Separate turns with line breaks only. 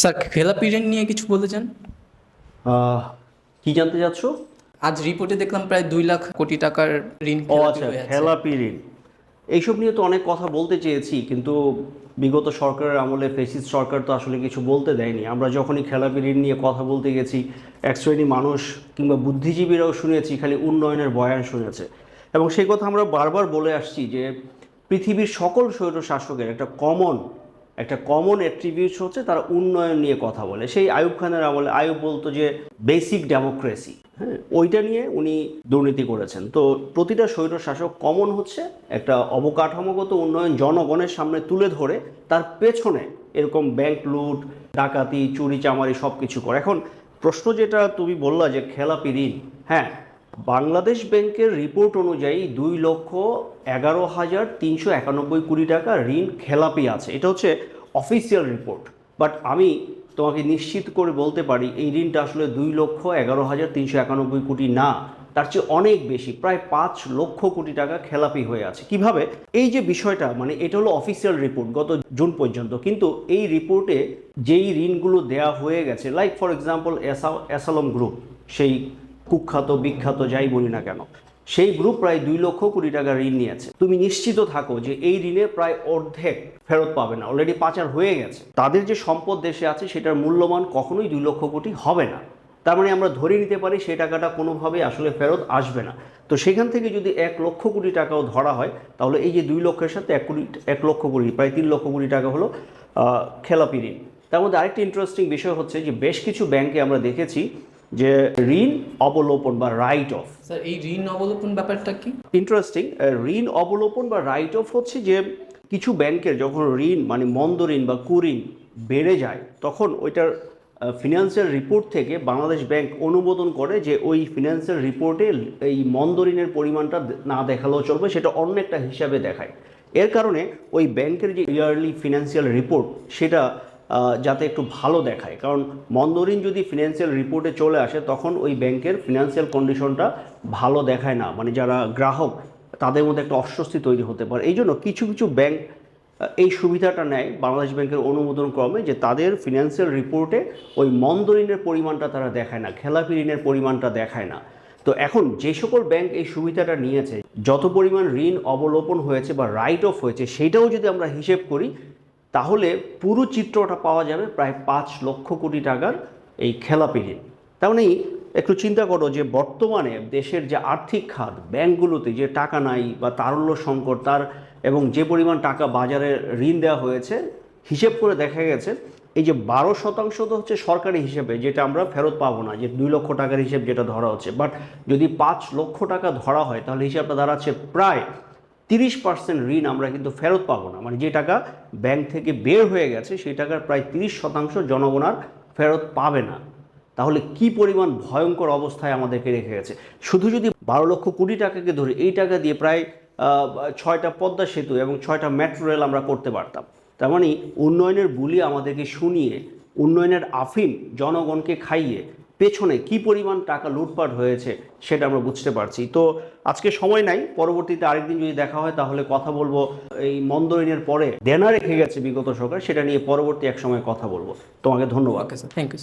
Sir খেলাপি ঋণ নিয়ে কিছু বলতে চান?
কি জানতে চাচ্ছ?
আজ রিপোর্টে দেখলাম প্রায় দুই লাখ কোটি টাকার ঋণ
ও আচ্ছা। খেলাপি ঋণ এইসব নিয়ে তো অনেক কথা বলতে চেয়েছি কিন্তু বিগত সরকারের আমলে ফেসিস সরকার তো আসলে কিছু বলতে দেয়নি। আমরা যখনই খেলাপি ঋণ নিয়ে কথা বলতে গেছি এক শ্রেণি মানুষ কিংবা বুদ্ধিজীবীরাও শুনেছি খালি উন্নয়নের বয়ান শুনেছে। এবং সেই কথা আমরা বারবার বলে আসছি যে পৃথিবীর সকল স্বৈর শাসকের একটা কমন একটা কমন অ্যাট্রিবিউটস হচ্ছে তারা উন্নয়ন নিয়ে কথা বলে। সেই আয়ুব খানের আমলে আয়ুব বলতো যে বেসিক ডেমোক্রেসি হ্যাঁ? ওইটা নিয়ে উনি দুর্নীতি করেছেন। তো প্রতিটা স্বৈর শাসক কমন হচ্ছে, একটা অবকাঠামোগত উন্নয়ন জনগণের সামনে তুলে ধরে, তার পেছনে এরকম ব্যাংক লুট, ডাকাতি চুরি চামারি সব কিছু করে। এখন প্রশ্ন যেটা তুমি বললা যে, খেলাপি ঋণ হ্যাঁ? বাংলাদেশ ব্যাংকের রিপোর্ট অনুযায়ী দুই লক্ষ এগারো হাজার তিনশো একানব্বই কোটি টাকা ঋণ খেলাপি আছে। এটা হচ্ছে অফিসিয়াল রিপোর্ট বাট আমি তোমাকে নিশ্চিত করে বলতে পারি, এই ঋণটা আসলে দুই লক্ষ এগারো হাজার তিনশো একানব্বই কোটি না, তার চেয়ে অনেক বেশি, প্রায় পাঁচ লক্ষ কোটি টাকা খেলাপি হয়ে আছে। কীভাবে? এই যে বিষয়টা মানে এটা হলো অফিসিয়াল রিপোর্ট গত জুন পর্যন্ত। কিন্তু এই রিপোর্টে যেই ঋণগুলো দেয়া হয়ে গেছে লাইক ফর এক্সাম্পল অ্যাসালম গ্রুপ সেই কুখ্যাত, বিখ্যাত, যাই বলি না কেন, সেই গ্রুপ প্রায় দুই লক্ষ কোটি টাকা ঋণ নিয়েছে। তুমি নিশ্চিত থাকো যে এই ঋণের প্রায় অর্ধেক ফেরত পাবে না অলরেডি পাচার হয়ে গেছে। তাদের যে সম্পদ দেশে আছে, সেটার মূল্যমান কখনোই দুই লক্ষ কোটি হবে না। তার মানে আমরা ধরে নিতে পারি সেই টাকাটা কোনোভাবেই আসলে ফেরত আসবে না। তো সেখান থেকে যদি এক লক্ষ কোটি টাকাও ধরা হয়, তাহলে এই যে দুই লক্ষের সাথে এক কোটি, এক লক্ষ কোটি, প্রায় তিন লক্ষ কোটি টাকা হলো খেলাপি ঋণ। তার মধ্যে আরেকটি ইন্টারেস্টিং বিষয় হচ্ছে যে বেশ কিছু ব্যাংকে আমরা দেখেছি যে ঋণ অবলোপন বা রাইট অফ
স্যার এই ঋণ অবলোপন ব্যাপারটা কি?
ইন্টারেস্টিং ঋণ অবলোপন বা রাইট অফ হচ্ছে যে কিছু ব্যাংকের যখন ঋণ মানে মন্দ ঋণ বা কুঋণ বেড়ে যায় তখন ওইটার ফিনান্সিয়াল রিপোর্ট থেকে বাংলাদেশ ব্যাংক অনুমোদন করে যে ওই ফিনান্সিয়াল রিপোর্টে এই মন্দ ঋণের পরিমাণটা না দেখালেও চলবে সেটা অন্য একটা হিসাবে দেখায়। এর কারণে ওই ব্যাংকের যে ইয়ারলি ফিনান্সিয়াল রিপোর্ট সেটা যাতে একটু ভালো দেখায়। কারণ মন্দরিন যদি ফিনান্সিয়াল রিপোর্টে চলে আসে, তখন ওই ব্যাংকের ফিনান্সিয়াল কন্ডিশনটা ভালো দেখায় না। মানে যারা গ্রাহক, তাদের মধ্যে একটা অস্বস্তি তৈরি হতে পারে। এই জন্য কিছু কিছু ব্যাংক এই সুবিধাটা নেয় বাংলাদেশ ব্যাংকের অনুমোদন ক্রমে যে তাদের ফিনান্সিয়াল রিপোর্টে ওই মন্দ ঋণের পরিমাণটা তারা দেখায় না, খেলাপি ঋণের পরিমাণটা দেখায় না। তো এখন যে সকল ব্যাংক এই সুবিধাটা নিয়েছে, যত পরিমাণ ঋণ অবলোপন হয়েছে বা রাইট অফ হয়েছে সেইটাও যদি আমরা হিসেব করি তাহলে পুরো চিত্রটা পাওয়া যাবে প্রায় পাঁচ লক্ষ কোটি টাকার এই খেলাপি ঋণ তার মানে একটু চিন্তা করো যে বর্তমানে দেশের যে আর্থিক খাত, ব্যাংকগুলোতে যে টাকা নাই বা তারল্য সংকট, তার এবং যে পরিমাণ টাকা বাজারে ঋণ দেওয়া হয়েছে, হিসেব করে দেখা গেছে, এই যে বারো শতাংশ তো হচ্ছে সরকারি হিসেবে, যেটা আমরা ফেরত পাবো না, যে দুই লক্ষ টাকার হিসেব যেটা ধরা হচ্ছে। বাট যদি পাঁচ লক্ষ টাকা ধরা হয়, তাহলে হিসাবটা দাঁড়াচ্ছে প্রায় তিরিশ পার্সেন্ট ঋণ আমরা কিন্তু ফেরত পাবো না। মানে যে টাকা ব্যাংক থেকে বের হয়ে গেছে, সেই টাকার প্রায় তিরিশ শতাংশ জনগণ আর ফেরত পাবে না। তাহলে কি পরিমাণ ভয়ঙ্কর অবস্থায় আমাদেরকে রেখে গেছে? শুধু যদি বারো লক্ষ কোটি টাকাকে ধরে এই টাকা দিয়ে প্রায় ছয়টা পদ্মা সেতু এবং ছয়টা মেট্রো রেল আমরা করতে পারতাম। তার মানে উন্নয়নের বুলি আমাদেরকে শুনিয়ে, উন্নয়নের আফিম জনগণকে খাইয়ে পেছনে কি পরিমাণ টাকা লুটপাট হয়েছে সেটা আমরা বুঝতে পারছি। তো আজকে সময় নাই, পরবর্তীতে আরেকদিন যদি দেখা হয় তাহলে কথা বলব। এই মন্দ ঋণের পরে দেনা রেখে গেছে বিগত সরকার, সেটা নিয়ে পরবর্তী এক সময় কথা বলব। তোমাকে ধন্যবাদ।
Sir thank you